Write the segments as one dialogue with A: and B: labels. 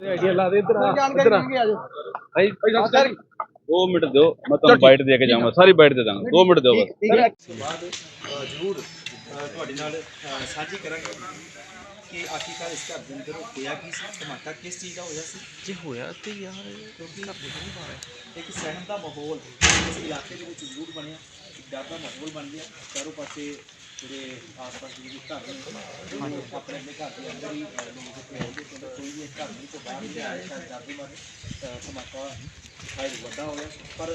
A: Idea ਲਾ ਦੇ ਇੱਧਰ ਆ ਇੱਧਰ ਆ। ਭਾਈ ਭਾਈ
B: 2 ਮਿੰਟ ਦਿਓ ਮੈਂ ਤੁਹਾਨੂੰ ਬਾਈਟ ਦੇ ਕੇ ਜਾਵਾਂਗਾ ਸਾਰੀ ਬਾਈਟ ਦੇ ਦਾਂਗਾ। 2 ਮਿੰਟ ਦਿਓ ਬਸ।
C: ਬਾਅਦ ਜ਼ਰੂਰ। ਤੁਹਾਡੇ ਨਾਲ ਸਾਂਝੀ ਕਰਾਂਗੇ ਕਿ ਆਖਿਰਕਾਰ ਇਸ ਘਰ ਦੇ ਅੰਦਰ ਹੋਇਆ ਕੀ ਸੀ ਧਮਾਕਾ ਕਿਸ ਚੀਜ਼ ਦਾ ਹੋਇਆ ਸੀ?
A: ਜੇ ਹੋਇਆ ਤੇ ਯਾਰ
C: ਕਿਉਂਕਿ ਇੱਕ ਸਹਿਮ ਦਾ ਮਾਹੌਲ। ਇਸ ਇਲਾਕੇ ਦੇ ਵਿੱਚ ਜ਼ਰੂਰ ਬਣਿਆ ਇੱਕ ਡਰ ਦਾ ਮਾਹੌਲ ਬਣ ਗਿਆ। ਚਾਰੋਂ ਪਾਸੇ ਜਿਹੜੇ ਆਸ-ਪਾਸ ਦੇ ਜਿਹੜੇ ਘਰ ਨੇ। ਉਹ ਆਪਣੇ ਆਪਣੇ ਘਰ ਦੇ ਅੰਦਰ ਹੀ ਅ, ਲੋਕ ਇੱਥੇ ਆਉਂਦੇ ਕਿਉਂਕਿ ਕੋਈ ਵੀ ਇਸ ਘਰ ਦੇ ਵਿੱਚੋਂ ਬਾਹਰ ਨਹੀਂ ਆਇਆ ਸ਼ਾਇਦ ਡਰ ਦੇ ਮਾਰੇ ਅ, ਧਮਾਕਾ ਸ਼ਾਇਦ ਵੱਡਾ ਹੋ ਗਿਆ ਪਰ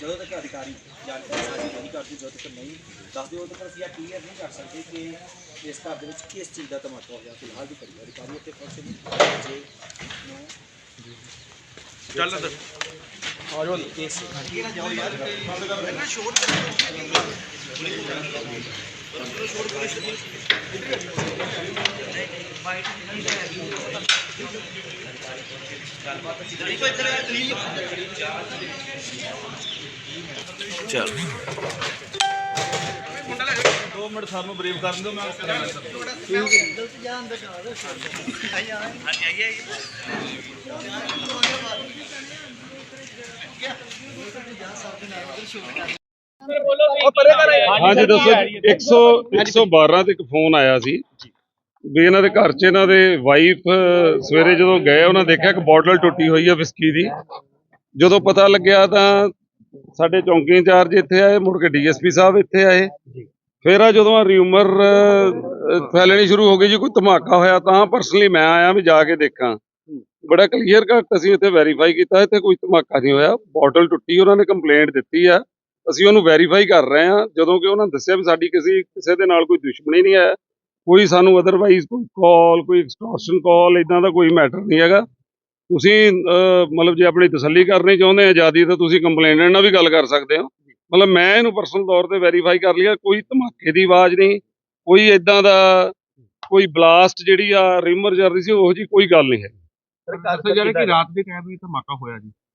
C: ਜਦੋਂ ਤੱਕ ਅਧਿਕਾਰੀ ਜਾਣਕਾਰੀ ਸਾਂਝੀ ਨਹੀਂ ਕਰਦੇ ਜਦੋਂ ਤੱਕ ਨਹੀਂ ਦੱਸਦੇ ਉਦੋਂ ਤੱਕ ਅਸੀਂ ਇਹ ਕਲੀਅਰ ਨਹੀਂ ਕਰ ਸਕਦੇ ਕਿ ਇਸ ਘਰ ਦੇ ਵਿੱਚ ਕਿਸ ਚੀਜ਼ ਦਾ ਧਮਾਕਾ ਹੋ ਗਿਆ ਫਿਲਹਾਲ ਦੀ ਕਰੀ ਅਧਿਕਾਰੀ ਇੱਥੇ ਪਹੁੰਚੇ ਨਹੀਂ। ਜੇ ਨੂੰ
A: ਚੱਲ ਇੱਧਰ।
C: ਕੇਸ ਕੀ ਨਾ ਜਾਓ ਯਾਰ
A: ਚੱਲ।
B: 2 ਮਿੰਟ ਸਾਨੂੰ ਬਰੀਫ ਕਰਨ ਦਿਓ ਮੈਂ
D: ਹਾਂਜੀ ਦੱਸੋ ਜੀ। 100 112 ਤੇ ਇੱਕ ਫੋਨ ਆਇਆ ਸੀ। ਵੀ ਇਹਨਾਂ ਦੇ ਘਰ 'ਚ ਇਹਨਾਂ ਦੇ ਵਾਈਫ ਸਵੇਰੇ ਜਦੋਂ ਗਏ ਉਹਨਾਂ ਦੇਖਿਆ ਕਿ ਬੋਟਲ ਟੁੱਟੀ ਹੋਈ ਹੈ ਵਿਸਕੀ ਦੀ। ਜਦੋਂ ਪਤਾ ਲੱਗਿਆ ਤਾਂ ਸਾਡੇ ਚੌਂਕੀ ਇੰਚਾਰਜ ਇੱਥੇ ਆਏ ਮੁੜ ਕੇ ਡੀਐਸਪੀ ਸਾਹਿਬ ਇੱਥੇ ਆਏ। ਫਿਰ ਆ ਜਦੋਂ ਰਿਊਮਰ ਫੈਲਣੀ ਸ਼ੁਰੂ ਹੋ ਗਈ ਜੀ ਕੋਈ ਧਮਾਕਾ ਹੋਇਆ ਤਾਂ ਪਰਸਨਲੀ ਮੈਂ ਆਇਆ ਵੀ ਜਾ ਕੇ ਦੇਖਾਂ। ਬੜਾ ਕਲੀਅਰ ਕੱਟ ਅਸੀਂ ਇੱਥੇ ਵੈਰੀਫਾਈ ਕੀਤਾ ਇੱਥੇ ਕੋਈ ਧਮਾਕਾ ਨਹੀਂ ਹੋਇਆ। ਬੋਟਲ ਟੁੱਟੀ ਉਹਨਾਂ ਨੇ ਕੰਪਲੇਂਟ ਦਿੱਤੀ ਆ। ਅਸੀਂ ਉਹਨੂੰ ਵੈਰੀਫਾਈ ਕਰ ਰਹੇ ਹਾਂ ਜਦੋਂ ਕਿ ਉਹਨਾਂ ਨੇ ਦੱਸਿਆ ਵੀ ਸਾਡੀ ਕਿਸੇ ਕਿਸੇ ਦੇ ਨਾਲ ਕੋਈ ਦੁਸ਼ਮਣੀ ਨਹੀਂ ਹੈ ਕੋਈ ਸਾਨੂੰ ਅਦਰਵਾਈਜ਼ ਕੋਈ ਕਾਲ ਕੋਈ ਐਕਸਟੋਰਸ਼ਨ ਕਾਲ ਇਦਾਂ ਦਾ ਕੋਈ ਮੈਟਰ ਨਹੀਂ ਹੈਗਾ। ਤੁਸੀਂ ਮਤਲਬ ਜੇ ਆਪਣੀ ਤਸੱਲੀ ਕਰਨੀ ਚਾਹੁੰਦੇ ਆ ਆਜ਼ਾਦੀ ਤਾਂ ਤੁਸੀਂ ਕੰਪਲੇਨੈਂਟ ਨਾਲ ਵੀ ਗੱਲ ਕਰ ਸਕਦੇ ਹੋ। ਮਤਲਬ ਮੈਂ ਇਹਨੂੰ ਪਰਸਨਲ ਤੌਰ ਤੇ ਵੈਰੀਫਾਈ ਕਰ ਲਿਆ ਕੋਈ ਧਮਾਕੇ ਦੀ ਆਵਾਜ਼ ਨਹੀਂ ਕੋਈ ਇਦਾਂ ਦਾ ਕੋਈ ਬਲਾਸਟ ਜਿਹੜੀ ਆ ਰਿਮਰ ਚੱਲ ਰਹੀ ਸੀ ਉਹ ਜੀ ਕੋਈ ਗੱਲ ਨਹੀਂ ਹੈ।
A: ਦੱਸੋ ਜਿਹੜੇ ਕਿ ਰਾਤ ਦੇ ਟਾਈਮ ਵੀ ਧਮਾਕਾ ਹੋਇਆ ਜੀ।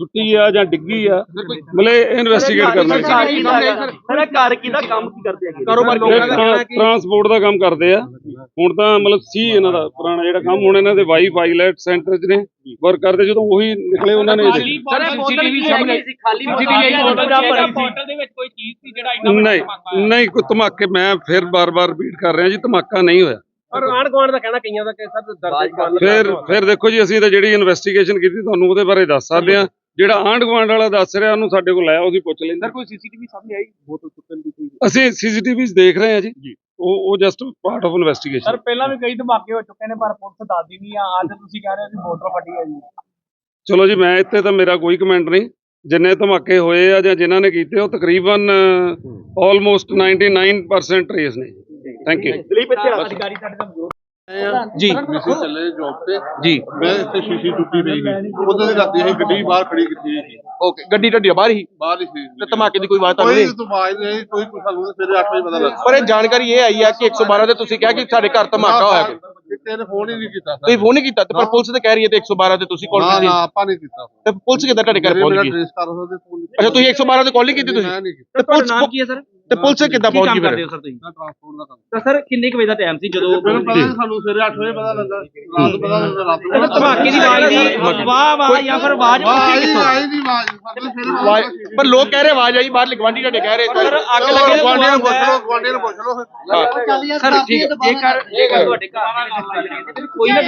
D: ਸੁੱਟੀ ਆ ਜਾਂ ਡਿੱਗੀ ਆ ਮਤਲਬ ਇਨਵੈਸਟੀਗੇਟ ਕਰਨਾ
E: ਸਰ ਘਰ ਕਿਹਦਾ ਕੰਮ ਕੀ ਕਰਦੇ ਹੈਗੇ?
A: ਕਾਰੋਬਾਰ ਲੋਕਾਂ ਦਾ ਕਹਿਣਾ ਹੈ? ਕਿ
D: ਟਰਾਂਸਪੋਰਟ ਦਾ ਕੰਮ ਕਰਦੇ ਆ। ਹੁਣ ਤਾਂ ਮਤਲਬ ਸੀ ਇਹਨਾਂ ਦਾ ਪੁਰਾਣਾ ਜਿਹੜਾ ਕੰਮ ਹੁਣ ਇਹਨਾਂ ਦੇ ਵਾਈਫ ਆਈਲੈਟ ਸੈਂਟਰ 'ਚ ਨੇ ਵਰਕ ਕਰਦੇ ਜਦੋਂ ਉਹੀ ਨਿਕਲੇ ਉਹਨਾਂ ਨੇ
E: ਸਰ ਸੀਸੀਟੀਵੀ ਸਾਹਮਣੇ ਸੀ? ਖਾਲੀ ਸੀਸੀਟੀਵੀ ਬੋਤਲ ਦਾ ਭਰੀ ਸੀ
D: ਨਹੀਂ ਨਹੀਂ ਕੋਈ ਧਮਾਕੇ ਮੈਂ ਫਿਰ ਬਾਰ-ਬਾਰ ਰਿਪੀਟ ਕਰ ਰਿਹਾ ਜੀ ਧਮਾਕਾ ਨਹੀਂ ਹੋਇਆ।
A: ਪਰ ਆਣ ਗਵਾਂਡ ਦਾ ਕਹਿਣਾ ਕਈਆਂ ਦਾ ਕਿ ਸਰ ਦਰਦ
D: ਫਿਰ ਫਿਰ ਦੇਖੋ ਜੀ ਅਸੀਂ ਤਾਂ ਜਿਹੜੀ ਇਨਵੈਸਟੀਗੇਸ਼ਨ ਕੀਤੀ ਤੁਹਾਨੂੰ ਉਹਦੇ ਬਾਰੇ ਦੱਸ ਸਕਦੇ ਆ ਜਿਹੜਾ ਆਂਢ ਗੁਆਂਢ ਵਾਲਾ ਦੱਸ ਰਿਹਾ ਉਹਨੂੰ ਸਾਡੇ ਕੋਲ ਆਇਆ ਉਹਦੀ ਪੁੱਛ ਲੈਂਦੇ
A: ਸਰ ਕੋਈ ਸੀਸੀਟੀਵੀ ਸਾਹਮਣੇ ਆਈ? ਬੋਤਲ ਟੁੱਟਣ ਦੀ ਕੋਈ
D: ਅਸੀਂ ਸੀਸੀਟੀਵੀਜ਼ ਦੇਖ ਰਹੇ ਹਾਂ ਜੀ। ਉਹ ਉਹ ਜਸਟ ਪਾਰਟ ਆਫ ਇਨਵੈਸਟੀਗੇਸ਼ਨ
E: ਪਹਿਲਾਂ ਵੀ ਕਈ ਧਮਾਕੇ ਹੋ ਚੁੱਕੇ ਨੇ ਪਰ ਪੁਲਿਸ ਦੱਸਦੀ ਨਹੀਂ ਆ। ਅੱਜ ਤੁਸੀਂ ਕਹਿ ਰਹੇ ਹੋ ਕਿ ਬੋਤਲ ਫਟੀ ਹੈ। ਜੀ
D: ਚਲੋ ਜੀ ਮੈਂ ਇੱਥੇ ਤਾਂ ਮੇਰਾ ਕੋਈ ਕਮੈਂਟ ਨਹੀਂ। ਜਿੰਨੇ ਧਮਾਕੇ ਹੋਏ ਆ ਜਾਂ ਜਿਨ੍ਹਾਂ ਨੇ ਕੀਤੇ ਉਹ ਤਕਰੀਬਨ ਆਲਮੋਸਟ 99% ਟ੍ਰੇਸ ਨੇ ਥੈਂਕ ਯੂ
E: ਦਲੀਪ ਇੱਥੇ ਅਧਿਕਾਰੀ ਸਾਡੇ ਦਾ
A: ਜੀ।
F: ਅਸੀਂ ਚੱਲੇ ਜੌਬ ਤੇ।
A: ਜੀ।
F: ਮੈਂ ਇੱਥੇ ਸ਼ੀਸ਼ੀ ਟੁੱਟੀ ਪਈ ਸੀ। ਉਦੋਂ ਦੇ ਰਾਤੀ ਅਸੀਂ ਗੱਡੀ ਬਾਹਰ ਖੜੀ ਕੀਤੀ ਸੀ।
A: ਓਕੇ ਗੱਡੀ ਟੱਡੀ ਬਾਹਰ ਹੀ?
F: ਬਾਹਰ ਹੀ ਸੀ।
A: ਤੇ ਧਮਾਕੇ ਦੀ ਕੋਈ ਆਵਾਜ਼ ਤਾਂ
F: ਕੋਈ
A: ਨਹੀਂ?
F: ਤੋਂ ਆਵਾਜ਼ ਨਹੀਂ ਕੋਈ ਕੁਛ ਸਾਨੂੰ ਸਵੇਰੇ 8 ਵਜੇ ਪਤਾ ਲੱਗਾ।
A: ਪਰ ਇਹ ਜਾਣਕਾਰੀ ਇਹ ਆਈ ਹੈ ਕਿ 112 ਤੇ ਤੁਸੀਂ ਕਿਹਾ ਕਿ ਸਾਡੇ ਘਰ ਧਮਾਕਾ ਹੋਇਆ ਕੋਈ?
F: ਨੇ ਫੋਨ ਹੀ ਨਹੀਂ ਕੀਤਾ
A: ਤੁਸੀਂ ਫੋਨ ਨਹੀਂ ਕੀਤਾ ਤੇ ਪਰ ਪੁਲਿਸ ਤੇ ਕਹਿ ਰਹੀ ਹੈ ਤੇ 112 ਤੇ ਤੁਸੀਂ ਕਾਲ ਕੀਤੀ।
F: ਨਾ ਆਪਾਂ ਨਹੀਂ ਕੀਤਾ
A: ਤੇ ਪੁਲਿਸ ਕਿੱਦਾਂ ਤੁਹਾਡੇ ਘਰ ਪਹੁੰਚ ਗਈ? ਅੱਛਾ ਤੁਸੀਂ 112 ਤੇ ਕਾਲ ਨਹੀਂ ਕੀਤੀ ਤੁਸੀਂ?
F: ਮੈਂ ਨਹੀਂ ਕੀਤਾ।
A: ਤੇ ਪੁਲਿਸ
E: ਨਾਮ ਕੀ ਹੈ ਸਰ
A: ਤੇ ਪੁਲਿਸ ਕਿੱਦਾਂ ਪਹੁੰਚ ਗਈ ਫਿਰ?
E: ਸਰ ਤੁਸੀਂ?
F: ਮੈਂ ਟ੍ਰਾਂਸਪੋਰਟ ਦਾ ਕੰਮ
E: ਤਾਂ ਸਰ ਕਿੰਨੇ ਕੁ ਵਜੇ ਦਾ ਟਾਈਮ ਸੀ ਜਦੋਂ
F: ਮੈਨੂੰ ਪਤਾ ਨਹੀਂ ਸਾਨੂੰ ਸਵੇਰੇ 8 ਵਜੇ ਪਤਾ ਲੱਗਾ ਰਾਤ ਨੂੰ ਪਤਾ ਲੱਗਾ ਰਾਤ ਨੂੰ
E: ਧਮਾਕੇ ਦੀ ਆਵਾਜ਼ ਦੀ ਵਾਹ ਵਾਹ ਜਾਂ ਫਿਰ ਆਵਾਜ਼ ਉੱਠੀ
F: ਆਈ
E: ਕਿੱਥੋਂ?
F: ਆਈ ਦੀ ਆਵਾਜ਼।
A: ਆਵਾਜ਼-
F: ਲੱਗਾ।
A: ਪਰ ਲੋਕ ਕਹਿ ਰਹੇ ਆਵਾਜ਼ ਆਈ ਬਾਹਰ ਗਵਾਂਢੀ ਤੁਹਾਡੇ ਕਹਿ ਰਹੇ
E: ਸਰ ਅੱਗ ਲੱਗੇ
F: ਗੁਆਂਢੀਆਂ ਨੂੰ ਪੁੱਛ ਲਓ ਗੁਆਂਢੀਆਂ ਨੂੰ ਪੁੱਛ ਲਓ। ਫਿਰ
E: ਸਰ ਜੇਕਰ ਜੇਕਰ ਤੁਹਾਡੇ ਘਰ। ਦੇ ਵਿੱਚ ਕੋਈ ਨਾ